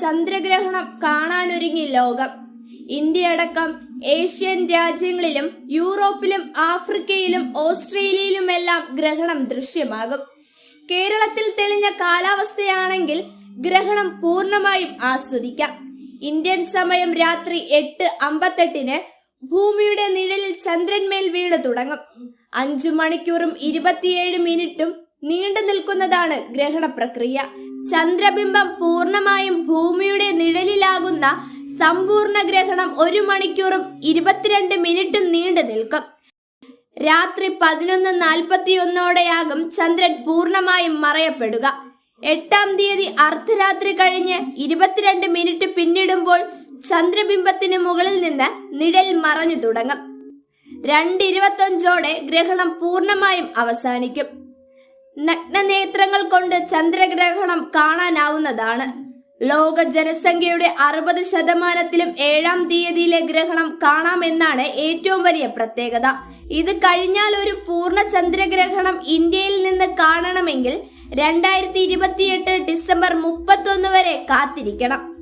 ചന്ദ്രഗ്രഹണം കാണാനൊരുങ്ങി ലോകം. ഇന്ത്യയടക്കം ഏഷ്യൻ രാജ്യങ്ങളിലും യൂറോപ്പിലും ആഫ്രിക്കയിലും ഓസ്ട്രേലിയയിലുമെല്ലാം ഗ്രഹണം ദൃശ്യമാകും. കേരളത്തിൽ തെളിഞ്ഞ കാലാവസ്ഥയാണെങ്കിൽ ഗ്രഹണം പൂർണമായും ആസ്വദിക്കാം. ഇന്ത്യൻ സമയം രാത്രി എട്ട് അമ്പത്തെട്ടിന് ഭൂമിയുടെ നിഴലിൽ ചന്ദ്രന്മേൽ വീണ് തുടങ്ങും. അഞ്ചു മണിക്കൂറും ഇരുപത്തിയേഴ് മിനിറ്റും നീണ്ടു നിൽക്കുന്നതാണ് ഗ്രഹണ പ്രക്രിയ. ചന്ദ്രബിംബം പൂർണമായും ഭൂമിയുടെ നിഴലിലാകുന്ന സമ്പൂർണ ഗ്രഹണം ഒരു മണിക്കൂറും ഇരുപത്തിരണ്ട് മിനിറ്റും നീണ്ടു നിൽക്കും. രാത്രി പതിനൊന്ന് നാൽപ്പത്തിയൊന്നോടെയാകും ചന്ദ്രൻ പൂർണമായും മറയപ്പെടുക. എട്ടാം തീയതി അർദ്ധരാത്രി കഴിഞ്ഞ് ഇരുപത്തിരണ്ട് മിനിറ്റ് പിന്നിടുമ്പോൾ ചന്ദ്രബിംബത്തിന് മുകളിൽ നിന്ന് നിഴൽ മറഞ്ഞു തുടങ്ങും. രണ്ടിരുപത്തഞ്ചോടെ ഗ്രഹണം പൂർണമായും അവസാനിക്കും. നഗ്നനേത്രങ്ങൾ കൊണ്ട് ചന്ദ്രഗ്രഹണം കാണാനാവുന്നതാണ്. ലോക ജനസംഖ്യയുടെ അറുപത് ശതമാനത്തിലും ഏഴാം തീയതിയിലെ ഗ്രഹണം കാണാമെന്നാണ് ഏറ്റവും വലിയ പ്രത്യേകത. ഇത് കഴിഞ്ഞാൽ ഒരു പൂർണ ചന്ദ്രഗ്രഹണം ഇന്ത്യയിൽ നിന്ന് കാണണമെങ്കിൽ രണ്ടായിരത്തി ഇരുപത്തിയെട്ട് ഡിസംബർ മുപ്പത്തൊന്ന് വരെ കാത്തിരിക്കണം.